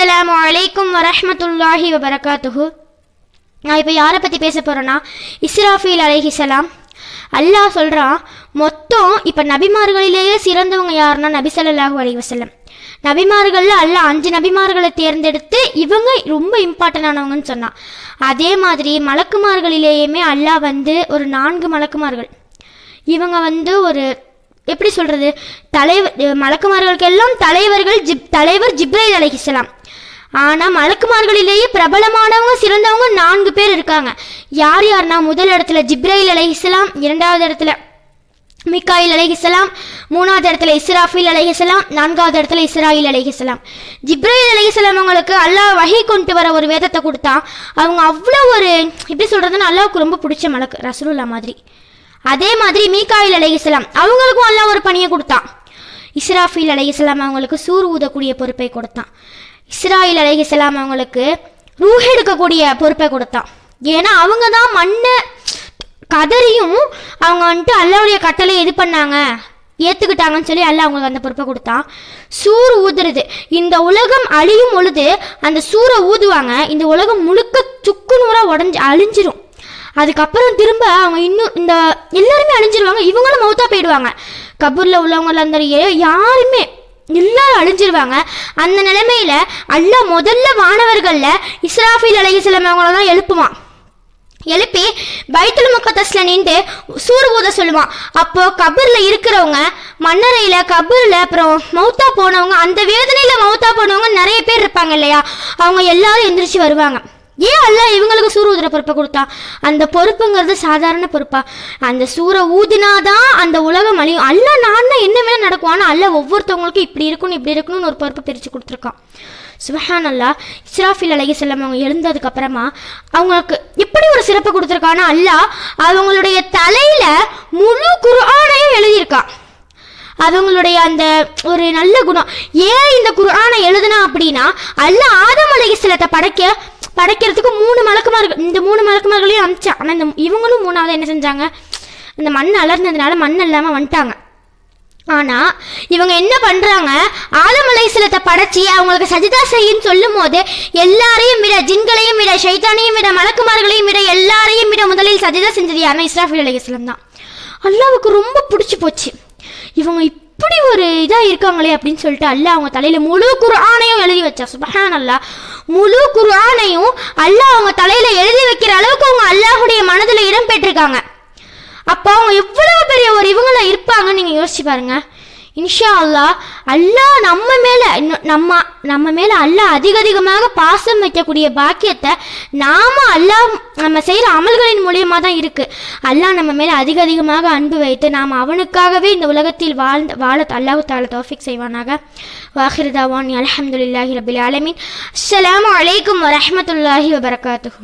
அஸ்ஸலாமு அலைக்கும் வரமத்துல்லாஹி வபரகாத்துஹு. நான் இப்போ யாரை பற்றி பேச போகிறேன்னா இஸ்ராஃபீல் அலைஹிசலாம் அல்லாஹ் சொல்கிறான் மொத்தம் இப்போ நபிமார்களிலேயே சிறந்தவங்க யாருன்னா நபி ஸல்லல்லாஹு அலைஹி நபிமார்களில் அல்லாஹ் அஞ்சு நபிமார்களை தேர்ந்தெடுத்து இவங்க ரொம்ப இம்பார்ட்டண்டானவங்கன்னு சொன்னான் அதே மாதிரி மலக்குமார்களிலேயுமே அல்லாஹ் வந்து ஒரு நான்கு மலக்குமார்கள். இவங்க வந்து ஒரு எப்படி சொல்கிறது தலைவர் மலக்குமார்களுக்கெல்லாம் தலைவர்கள் ஜிப் தலைவர் ஜிப்ரைல் அலைஹிஸ்ஸலாம் ஆனால் மலக்குமார்களிலேயே பிரபலமானவங்க சிறந்தவங்க நான்கு பேர் இருக்காங்க. யார் யார்னா முதல் இடத்துல ஜிப்ரைல் அலைஹிஸ்ஸலாம் இரண்டாவது இடத்துல மிக்காயில் அலைஹிஸ்ஸலாம் மூணாவது இடத்துல இஸ்ராஃபில் அலைஹிஸ்ஸலாம் நான்காவது இடத்துல இஸ்ராயில் அலைஹிஸ்ஸலாம் ஜிப்ரைல் அலைஹிஸ்ஸலாம் அவங்களுக்கு அல்லாஹ் வகை கொண்டு வர ஒரு வேதத்தை கொடுத்தா அவங்க அவ்வளோ ஒரு எப்படி சொல்கிறதுன்னு அல்லாவுக்கு ரொம்ப பிடிச்ச மலக்கு ரசூலுல்லா மாதிரி. அதே மாதிரி மீகாயில் அலைஹிஸ்ஸலாம் அவங்களுக்கும் எல்லாம் ஒரு பணியை கொடுத்தான். இஸ்ராஃபில் அலைஹிஸ்ஸலாம் அவங்களுக்கு சூர் ஊதக்கூடிய பொறுப்பை கொடுத்தான். இஸ்ராயில் அலைஹிஸ்ஸலாம் அவங்களுக்கு ரூஹ் எடுக்கக்கூடிய பொறுப்பை கொடுத்தான். ஏன்னா அவங்க தான் மண்ணை கதறியும் அவங்க வந்துட்டு அல்லாவுடைய கட்டளை இது பண்ணாங்க? ஏற்றுக்கிட்டாங்கன்னு சொல்லி எல்லாம் அவங்களுக்கு அந்த பொறுப்பை கொடுத்தான். சூறு ஊதுறது. இந்த உலகம் அழியும் பொழுது அந்த சூரை ஊதுவாங்க. இந்த உலகம் முழுக்க சுக்கு நூறாக உடஞ்சி அழிஞ்சிரும். அதுக்கப்புறம் திரும்ப அவங்க இன்னும் இந்த எல்லாருமே அழிஞ்சிருவாங்க இவங்களும் மௌத்தா போயிடுவாங்க. கபூரில் உள்ளவங்கள அந்த யாருமே எல்லாரும் அழிஞ்சிருவாங்க. அந்த நிலைமையில அல்லா முதல்ல மாணவர்களில் இஸ்ராஃபில் அலைஹிஸ்ஸலாம் அவங்கள தான் எழுப்புவான். எழுப்பி பைத்துல் முக்கத்தஸ்ல நின்று சூர் ஊத சொல்லுவான். அப்போ கபர்ல இருக்கிறவங்க மண்ணறையில கபர்ல அப்புறம் மௌத்தா போனவங்க அந்த வேதனையில மௌத்தா போனவங்க நிறைய பேர் இருப்பாங்க இல்லையா? அவங்க எல்லாரும் எந்திரிச்சு வருவாங்க. ஏன் அல்ல? இவங்களுக்கு சூறு ஊதுற பொறுப்பை கொடுத்தா? அந்த பொறுப்புங்கிறது சாதாரண பொறுப்பா? அந்த சூரை ஊதினாதான் அந்த உலகம் அழியும். அல்லாஹ் நான் என்ன வேணா நடக்கும்? ஆனால் அல்ல ஒவ்வொருத்தவங்களுக்கும் இப்படி இருக்கணும் இப்படி இருக்கணும்னு ஒரு பொறுப்பை பிரித்து கொடுத்துருக்கான். சுபஹான் அல்லாஹ் இஸ்ராஃபில் அலைஹிஸ்ஸலாம் அவங்க எழுந்ததுக்கு அப்புறமா அவங்களுக்கு எப்படி ஒரு சிறப்பு கொடுத்துருக்கான்னா அல்லாஹ் அவங்களுடைய தலையில முழு குர்ஆனையும் எழுதியிருக்கான். அவங்களுடைய அந்த ஒரு நல்ல குணம். ஏன் இந்த குர்ஆனை எழுதுனா அப்படின்னா அல்ல ஆதம் சிலத்தை படைக்க படைக்கிறதுக்கு மூணு மலக்குமார்கள் இந்த மூணு மலக்குமார்களையும் அமிச்சான் ஆனால் இந்த இவங்களும் மூணாவது என்ன செஞ்சாங்க? இந்த மண் அலர்ந்ததுனால மண் இல்லாமல் வந்துட்டாங்க. ஆனா இவங்க என்ன பண்றாங்க? ஆலமலை சிலத்தை படைச்சி அவங்களுக்கு சஜிதா செய்யுன்னு சொல்லும் போது எல்லாரையும் விட ஜின்களையும் விட ஷைத்தானையும் விட மலக்குமார்களையும் விட எல்லாரையும் விட முதலில் சஜிதா செஞ்சது யாருன்னா இஸ்ராஃபில் அலைஹிஸ்ஸலாம் தான். அல்லாவுக்கு ரொம்ப பிடிச்சி போச்சு. இவங்க இப்படி ஒரு இதாக இருக்காங்களே அப்படின்னு சொல்லிட்டு அல்ல அவங்க தலையில் முழு குரானையும் எழுதி வச்சா. சுபஹான் அல்லா முழு குர்ஆனையும் அல்லாஹ் அவங்க தலையில் எழுதி வைக்கிற அளவுக்கு அவங்க அல்லாஹுடைய மனதில் இடம் பெற்றிருக்காங்க அப்போ அவங்க எவ்வளவு பெரிய ஒரு இவங்கள இருப்பாங்கன்னு நீங்கள் யோசிச்சு பாருங்க. இன்ஷா அல்லாஹ் அல்லாஹ் நம்ம மேலே இன்னும் நம்ம நம்ம மேலே அல்லாஹ் அதிக அதிகமாக பாசம் வைக்கக்கூடிய பாக்கியத்தை நாம அல்லாஹ் நம்ம செய்கிற அமல்களின் மூலியமாக தான் இருக்குது அல்லாஹ் நம்ம மேலே அதிக அதிகமாக அன்பு வைத்து நாம் அவனுக்காகவே இந்த உலகத்தில் வாழ்ந்த வாழ அல்லாஹ் தால தோஃபிக் செய்வானாக. வாஹிர்தாவான் அலமதுல்லாஹி ரபில் ஆலமீன். அஸ்லாம் வலைக்கம் வரமத்துல்லாஹி வபரகாத்துஹு.